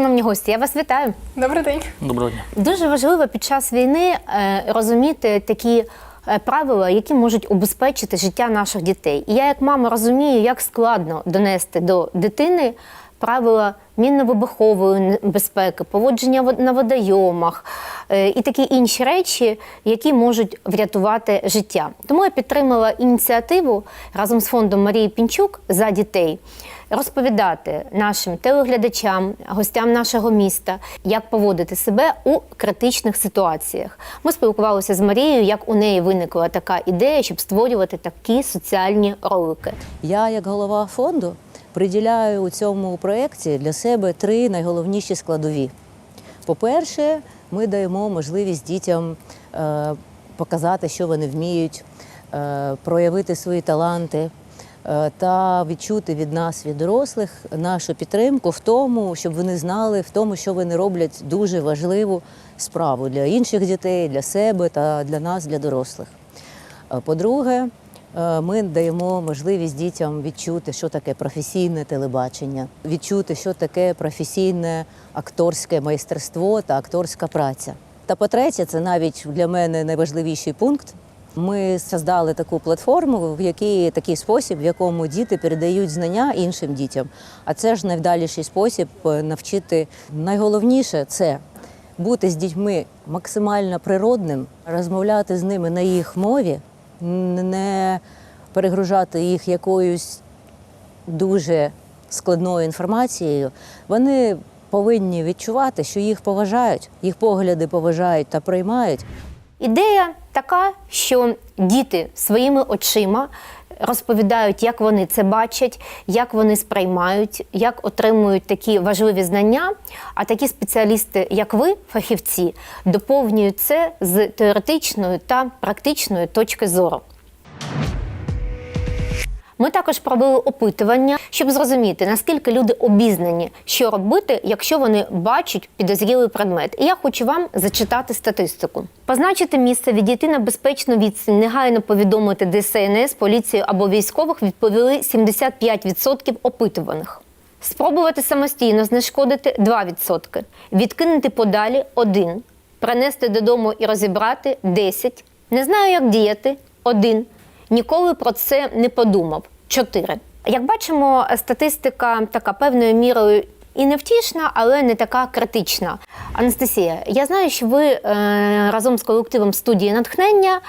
Шановні гості, я вас вітаю. Добрий день. Доброго дня. Дуже важливо під час війни е, розуміти такі е, правила, які можуть убезпечити життя наших дітей. І я, як мама, розумію, як складно донести до дитини правила мінно-вибухової безпеки, поводження вод- на водойомах е, і такі інші речі, які можуть врятувати життя. Тому я підтримала ініціативу разом з фондом Марії Пінчук за дітей розповідати нашим телеглядачам, гостям нашого міста, як поводити себе у критичних ситуаціях. Ми спілкувалися з Марією, як у неї виникла така ідея, щоб створювати такі соціальні ролики. Я, як голова фонду, приділяю у цьому проєкті для себе три найголовніші складові. По-перше, ми даємо можливість дітям е, показати, що вони вміють, е, проявити свої таланти та відчути від нас, від дорослих, нашу підтримку в тому, щоб вони знали, в тому, що вони роблять дуже важливу справу для інших дітей, для себе та для нас, для дорослих. Е, По-друге, е, ми даємо можливість дітям відчути, що таке професійне телебачення, відчути, що таке професійне акторське майстерство та акторська праця. Та по-третє, це навіть для мене найважливіший пункт. Ми создали таку платформу, в якій такий спосіб, в якому діти передають знання іншим дітям. А це ж найвдаліший спосіб е, навчити. Найголовніше це бути з дітьми максимально природним, розмовляти з ними на їх мові, не перегружати їх якоюсь дуже складною інформацією. Вони повинні відчувати, що їх поважають, їх погляди поважають та приймають. Ідея така, що діти своїми очима розповідають, як вони це бачать, як вони сприймають, як отримують такі важливі знання. А такі спеціалісти, як ви, фахівці, доповнюють це з теоретичної та практичної точки зору. Ми також провели опитування, щоб зрозуміти, наскільки люди обізнані, що робити, якщо вони бачать підозрілий предмет. І я хочу вам зачитати статистику. Позначити місце, відійти на безпечну відстань, негайно повідомити ДСНС, поліцію або військових відповіли 75% опитуваних. Спробувати самостійно знешкодити 2%, відкинути подалі 1%, принести додому і розібрати 10%, не знаю, як діяти 1%, ніколи про це не подумав 4%. Як бачимо, статистика така певною мірою і невтішна, але не така критична. Анастасія, я знаю, що ви е, разом з колективом студії натхнення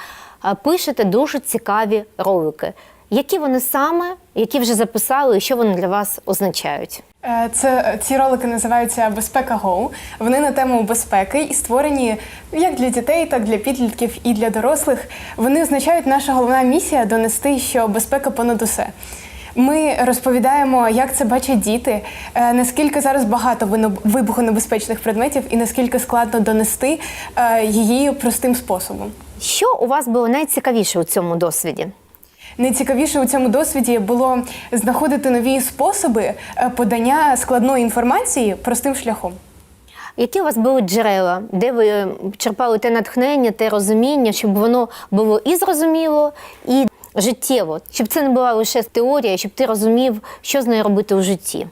е, пишете дуже цікаві ролики. Які вони саме, які вже записали, і що вони для вас означають? Е, Це ці ролики називаються Безпека Гоу. Вони на тему безпеки і створені як для дітей, так для підлітків і для дорослих. Вони означають, наша головна місія донести, що безпека понад усе. Ми розповідаємо, як це бачать діти, е, наскільки зараз багато вибухонебезпечних предметів і наскільки складно донести е, її простим способом. Що у вас було найцікавіше у цьому досвіді? Найцікавіше у цьому досвіді було знаходити нові способи е, подання складної інформації простим шляхом. Які у вас були джерела, де ви е, черпали те натхнення, те розуміння, щоб воно було і зрозуміло, і життєво, щоб це не була лише теорія, щоб ти розумів, що з нею робити у житті?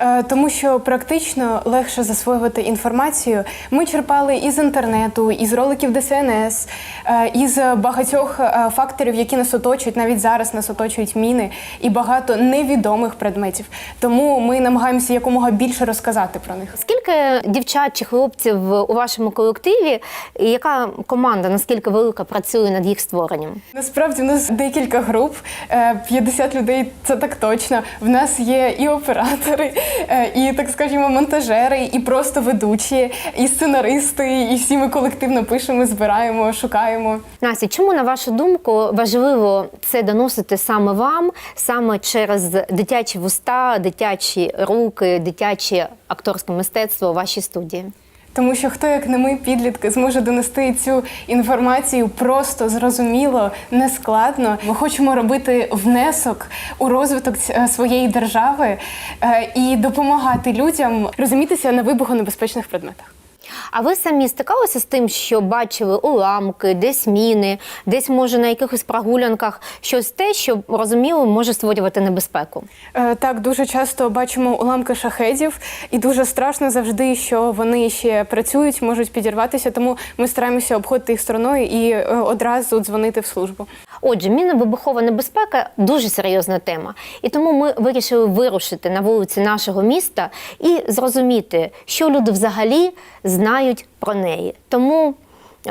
Е, Тому що практично легше засвоювати інформацію. Ми черпали із інтернету, із роликів ДСНС, е, із багатьох е, факторів, які нас оточують. Навіть зараз нас оточують міни і багато невідомих предметів. Тому ми намагаємося якомога більше розказати про них. Скільки дівчат чи хлопців у вашому колективі, і яка команда, наскільки велика, працює над їх створенням? Насправді у нас декілька груп, е, 50 людей це так точно. В нас є і оператори, і так скажімо, монтажери, і просто ведучі, і сценаристи, і всі ми колективно пишемо, збираємо, шукаємо. Настя, чому, на вашу думку, важливо це доносити саме вам, саме через дитячі вуста, дитячі руки, дитяче акторське мистецтво у вашій студії? Тому що хто, як не ми, підлітки, зможе донести цю інформацію просто зрозуміло, нескладно. Ми хочемо робити внесок у розвиток е, своєї держави е, і допомагати людям розумітися на вибухонебезпечних предметах. А ви самі стикалися з тим, що бачили уламки, десь міни, десь може на якихось прогулянках щось те, що розуміло, може створювати небезпеку? Е, Так, дуже часто бачимо уламки шахедів, і дуже страшно завжди, що вони ще працюють, можуть підірватися. Тому ми стараємося обходити їх стороною і е, одразу дзвонити в службу. Отже, мінно-вибухова небезпека дуже серйозна тема, і тому ми вирішили вирушити на вулиці нашого міста і зрозуміти, що люди взагалі знають про неї. Тому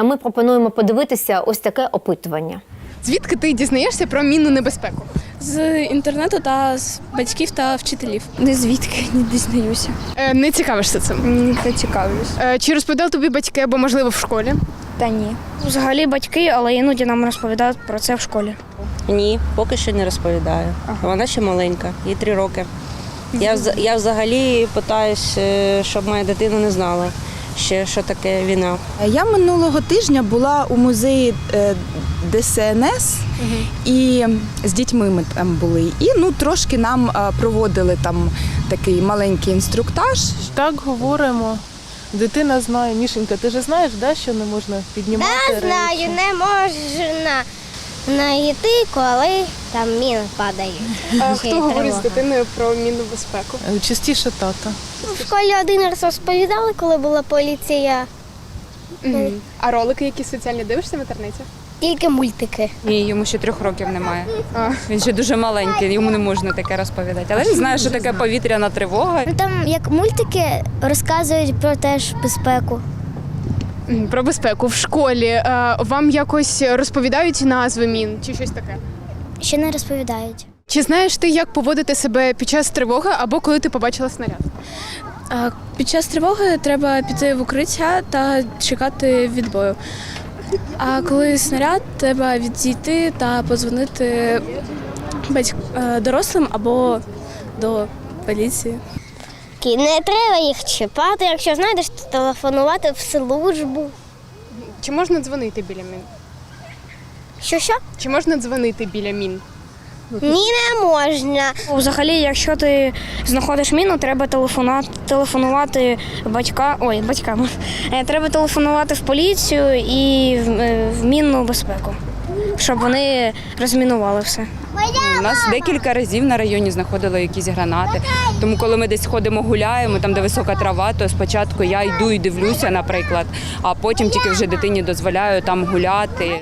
ми пропонуємо подивитися ось таке опитування. Звідки ти дізнаєшся про мінну небезпеку? З інтернету та з батьків та вчителів. Не звідки не дізнаюся. Е, Не цікавишся цим. Не цікавлюсь. Е, Чи розповідали тобі батьки або можливо в школі? Та ні. Взагалі батьки, але іноді нам розповідають про це в школі. Ні, поки що не розповідаю. Вона ще маленька, їй три роки. Я, я взагалі питаюсь, е, щоб моя дитина не знала ще, що таке війна. Я минулого тижня була у музеї е, ДСНС і з дітьми ми там були. І ну трошки нам е, проводили там такий маленький інструктаж. Так говоримо. Дитина знає, Мішенька, ти ж знаєш, да, що не можна піднімати Я речі? знаю, не можна знайти, коли там міни падають. А Хто говорить з дитиною про мінну безпеку? Е, Частіше тата. В школі один раз розповідали, коли була поліція, А ролики, які соціальні дивишся в інтернеті? Тільки мультики. Ні, йому ще трьох років немає. Він ще дуже маленький, йому не можна таке розповідати. Але він знає, що таке повітряна тривога. Ну там як мультики розказують про теж безпеку. Про безпеку в школі. Е, Вам якось розповідають назви мін чи щось таке? Ще не розповідають. Чи знаєш ти, як поводити себе під час тривоги або коли ти побачила снаряд? Під час тривоги треба піти в укриття та чекати відбою. А коли снаряд, треба відійти та позвонити е, дорослим або до поліції. Не треба їх чіпати, якщо знайдеш, то телефонувати в службу. Чи можна дзвонити біля мін? Що що? Чи можна дзвонити біля мін? Ні, не можна. Взагалі, якщо ти знаходиш міну, треба телефонувати, телефонувати батька, ой, батькам. Е, Треба телефонувати в поліцію і в, е, в мінну безпеку, щоб вони розмінували все. У нас декілька разів на районі знаходили якісь гранати. Тому коли ми десь ходимо, гуляємо, там де висока трава, то спочатку я йду і дивлюся, наприклад, а потім тільки вже дитині дозволяю там гуляти.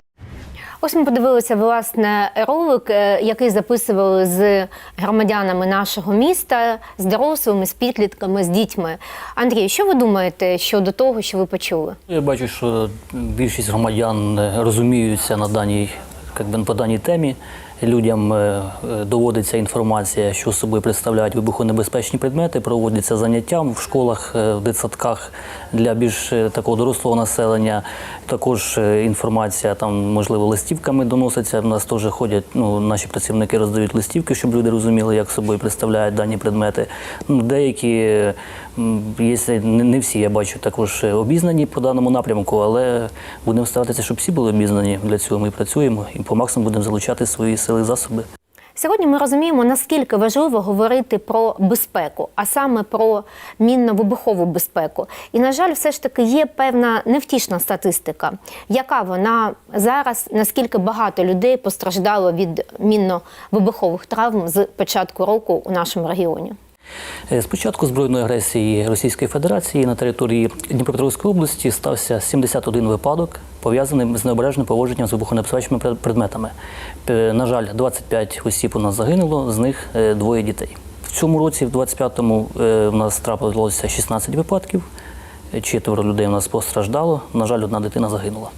Ось ми подивилися власне ролик, е, який записували з громадянами нашого міста, з дорослими, з підлітками, з дітьми. Андрій, що ви думаєте щодо того, що ви почули? Я бачу, що більшість громадян е, розуміються на даній, як би, по даній темі. Людям е, доводиться інформація, що собою представляють вибухонебезпечні предмети, проводяться заняття в школах, е, в дитсадках для більш е, такого дорослого населення. Також інформація там, можливо, листівками доноситься. В нас теж ходять, ну, наші працівники роздають листівки, щоб люди розуміли, як собою представляють дані предмети. Ну, деякі, є, не всі, я бачу, також обізнані по даному напрямку, але будемо старатися, щоб всі були обізнані. Для цього ми працюємо і по максимуму будемо залучати свої сили і засоби. Сьогодні ми розуміємо, наскільки важливо говорити про безпеку, а саме про мінно-вибухову безпеку. І, на жаль, все ж таки є певна невтішна статистика, яка вона зараз, наскільки багато людей постраждало від мінно-вибухових травм з початку року у нашому регіоні. Е, З початку збройної агресії Російської Федерації на території Дніпропетровської області стався 71 випадок, пов'язаний з необережним поводженням з вибухонебезпечними предметами. Е, На жаль, 25 осіб у нас загинуло, з них е, двоє дітей. В цьому році, в 25-му, е, в нас трапилося 16 випадків. Четверо людей у нас постраждало. На жаль, одна дитина загинула.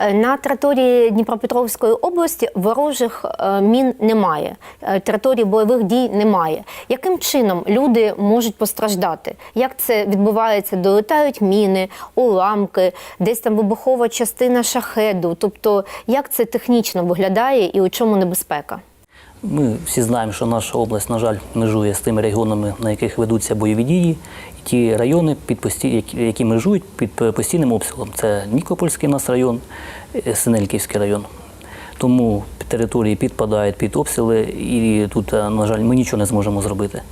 Е, На території Дніпропетровської області ворожих е, мін немає, е, території бойових дій немає. Яким чином люди можуть постраждати? Як це відбувається? Долетають міни, уламки, десь там вибухова частина шахеду. Тобто, як це технічно виглядає і у чому небезпека? Ми всі знаємо, що наша область, на жаль, межує з тими регіонами, на яких ведуться бойові дії. І ті райони, під пості... які- межують під постійним обстрілом. Це Нікопольський нас район, е, Синельківський район. Тому території підпадають під обстріли, і тут, е, на жаль, ми нічого не зможемо зробити.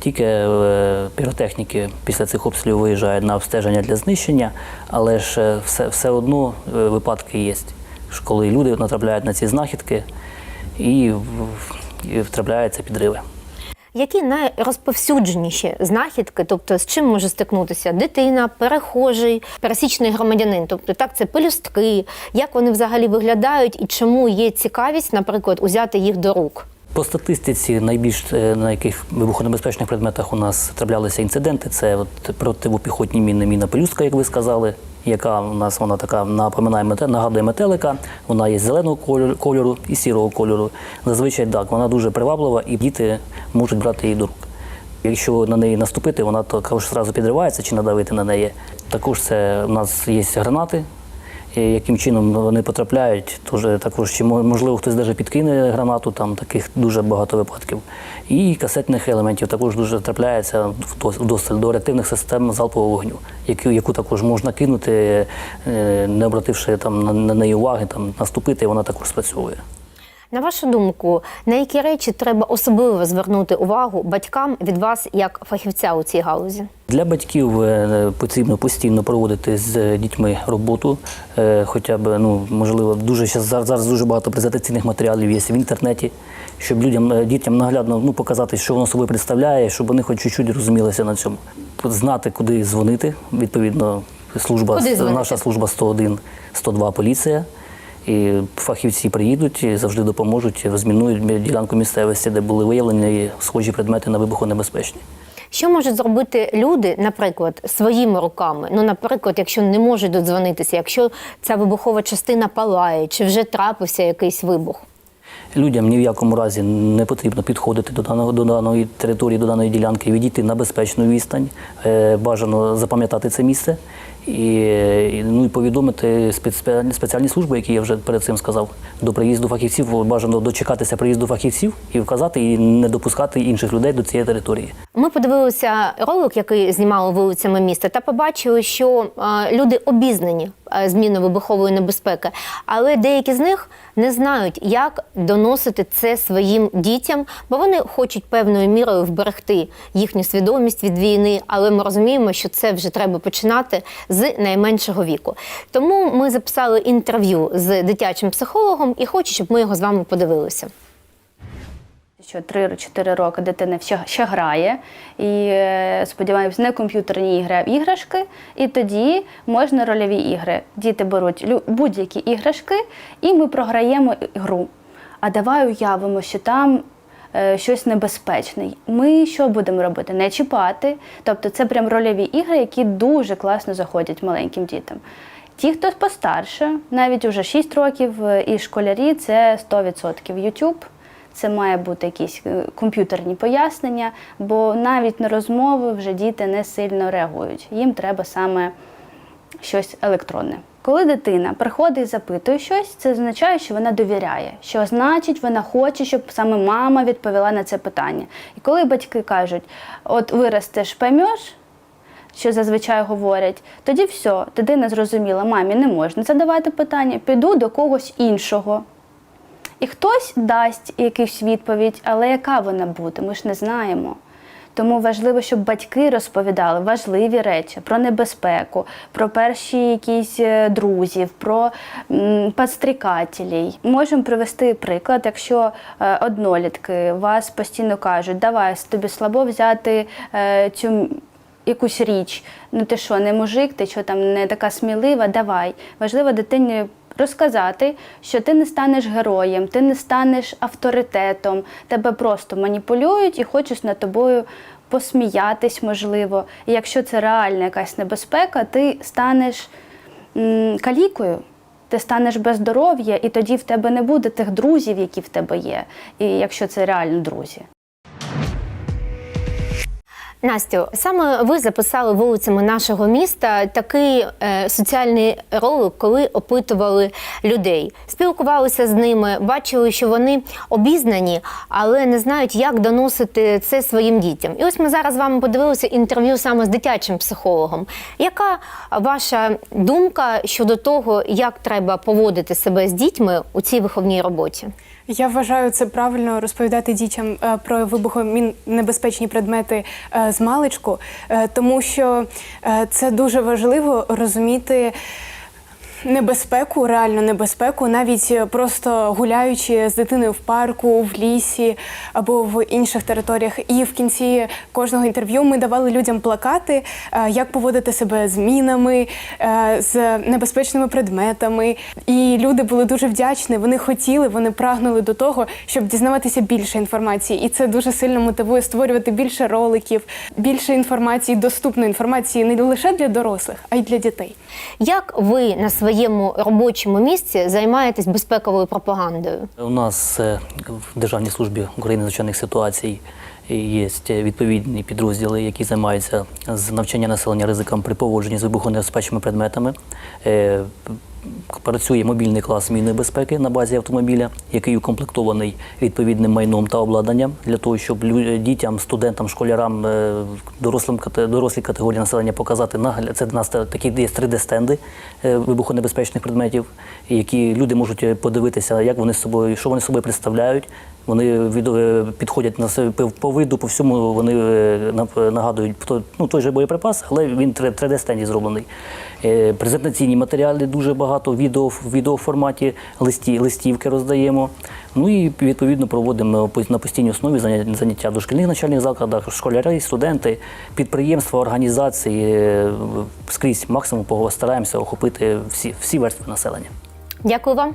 тільки е, піротехніки після цих обстрілів виїжджають на обстеження для знищення, але ж все, все одно випадки є, коли люди натрапляють на ці знахідки і, і втрапляються підриви. Які найрозповсюдженіші знахідки, тобто з чим може стикнутися дитина, перехожий, пересічний громадянин? Тобто, так, це пелюстки, як вони взагалі виглядають і чому є цікавість, наприклад, узяти їх до рук? По статистиці найбільш е, на яких вибухонебезпечних предметах у нас траплялися інциденти. Це от противопіхотні міни, міна пелюстка, як ви сказали, яка у нас вона така напоминає мете- нагадує метелика. Вона є зеленого кольору, і сірого кольору. Зазвичай так, вона дуже приваблива, і діти можуть брати її до рук. Якщо на неї наступити, вона також одразу підривається чи надавити на неї. Також це у нас є гранати. Яким чином вони потрапляють, Тоже також чи мо- можливо хтось навіть підкине гранату, там таких дуже багато випадків. І касетних елементів також дуже трапляється в вдосталь до реактивних систем залпового вогню, яку, яку також можна кинути, е, не обративши там на неї уваги, там наступити, і вона також спрацьовує. На вашу думку, на які речі треба особливо звернути увагу батькам від вас як фахівця у цій галузі? Для батьків е, потрібно постійно проводити з дітьми роботу. е, Хоча б, ну, можливо, дуже зараз, зараз дуже багато презентаційних матеріалів є в інтернеті, щоб людям, е, дітям наглядно ну, показати, що воно собою представляє, щоб вони хоч чуть-чуть розумілися на цьому. Знати, куди дзвонити. Відповідно, служба, наша служба 101, 102 поліція. І фахівці приїдуть і завжди допоможуть, розмінують ділянку місцевості, де були виявлені схожі предмети на вибухонебезпечні. Що можуть зробити люди, наприклад, своїми руками? Ну, наприклад, якщо не можуть додзвонитися, якщо ця вибухова частина палає, чи вже трапився якийсь вибух? Людям ні в якому разі не потрібно підходити до даного до даної території, до даної ділянки, відійти на безпечну відстань. Е, Бажано запам'ятати це місце і, ну, і повідомити спец- спеціальні служби, які я вже перед цим сказав. До приїзду фахівців бажано дочекатися приїзду фахівців і вказати і не допускати інших людей до цієї території. Ми подивилися ролик, який знімали вулицями міста, та побачили, що е, люди обізнані е, зміною вибухової небезпеки, але деякі з них не знають, як доносити це своїм дітям, бо вони хочуть певною мірою вберегти їхню свідомість від війни. Але ми розуміємо, що це вже треба починати з найменшого віку. Тому ми записали інтерв'ю з дитячим психологом і хочу, щоб ми його з вами подивилися. Що 3-4 роки дитина ще, ще грає, і е, сподіваємось, не комп'ютерні ігри, а іграшки. І тоді можна рольові ігри. Діти беруть будь-які іграшки, і ми програємо гру. А давай уявимо, що там е, щось небезпечне. Ми що будемо робити? Не чіпати. Тобто це прям рольові ігри, які дуже класно заходять маленьким дітям. Ті, хто постарше, навіть уже 6 років е, і школярі, це 100% YouTube. Це має бути якісь е, комп'ютерні пояснення, бо навіть на розмови вже діти не сильно реагують. Їм треба саме щось електронне. Коли дитина приходить і запитує щось, це означає, що вона довіряє, що значить, вона хоче, щоб саме мама відповіла на це питання. І коли батьки кажуть, от виростеш, поймеш, що зазвичай говорять, тоді все, дитина зрозуміла, мамі не можна задавати питання, піду до когось іншого. І хтось дасть якусь відповідь, але яка вона буде, ми ж не знаємо. Тому важливо, щоб батьки розповідали важливі речі про небезпеку, про перші якісь е, друзів, про м. Можемо привести приклад, якщо е, однолітки вас постійно кажуть, давай тобі слабо взяти е, цю якусь річ. Ну ти що, не мужик, ти що там не така смілива, давай. Важливо дитині розказати, що ти не станеш героєм, ти не станеш авторитетом, тебе просто маніпулюють і хочуть над тобою посміятись, можливо. І якщо це реальна якась небезпека, ти станеш м, калікою. Ти станеш без здоров'я, і тоді в тебе не буде тих друзів, які в тебе є, і якщо це реально друзі. Настю, саме ви записали вулицями нашого міста такий е, соціальний ролик, коли опитували людей, спілкувалися з ними, бачили, що вони обізнані, але не знають, як доносити це своїм дітям. І ось ми зараз з вами подивилися інтерв'ю саме з дитячим психологом. Яка ваша думка щодо того, як треба поводити себе з дітьми у цій виховній роботі? Я вважаю це правильно розповідати дітям е, про вибухонебезпечні предмети е, з маличку, е, тому що це дуже важливо розуміти. Небезпеку, реальну небезпеку, навіть е, просто гуляючи з дитиною в парку, в лісі або в інших територіях. І в кінці кожного інтерв'ю ми давали людям плакати, е, як поводити себе з мінами, е, з небезпечними предметами. І люди були дуже вдячні. Вони хотіли, вони прагнули до того, щоб дізнаватися більше інформації. І це дуже сильно мотивує створювати більше роликів, більше інформації, доступної інформації не лише для дорослих, а й для дітей. Як ви на своєму робочому місці займаєтесь безпековою пропагандою? У нас е, в Державній службі України звичайних ситуацій є відповідні підрозділи, які займаються з навчання населення ризикам при поводженні з вибухонебезпечними предметами. Працює мобільний клас мінної безпеки на базі автомобіля, який укомплектований відповідним майном та обладнанням для того, щоб дітям, студентам, школярам, е, дорослим дорослі категорії населення показати нагляд. Це нас такі є 3D-стенди е, вибухонебезпечних предметів, які люди можуть е, подивитися, як вони з собою, що вони собою представляють. Вони від, е, підходять на по- виду, по всьому вони е, нагадують ну, той же боєприпас, але він 3D-стенді зроблений. Е, Презентаційні матеріали дуже багато, відео в відеоформаті, листі, листівки роздаємо. Ну і відповідно проводимо на постійній основі заня- заняття в дошкільних навчальних закладах, школяри, студенти, підприємства, організації скрізь максимум стараємося охопити всі, всі верстви населення. Дякую вам.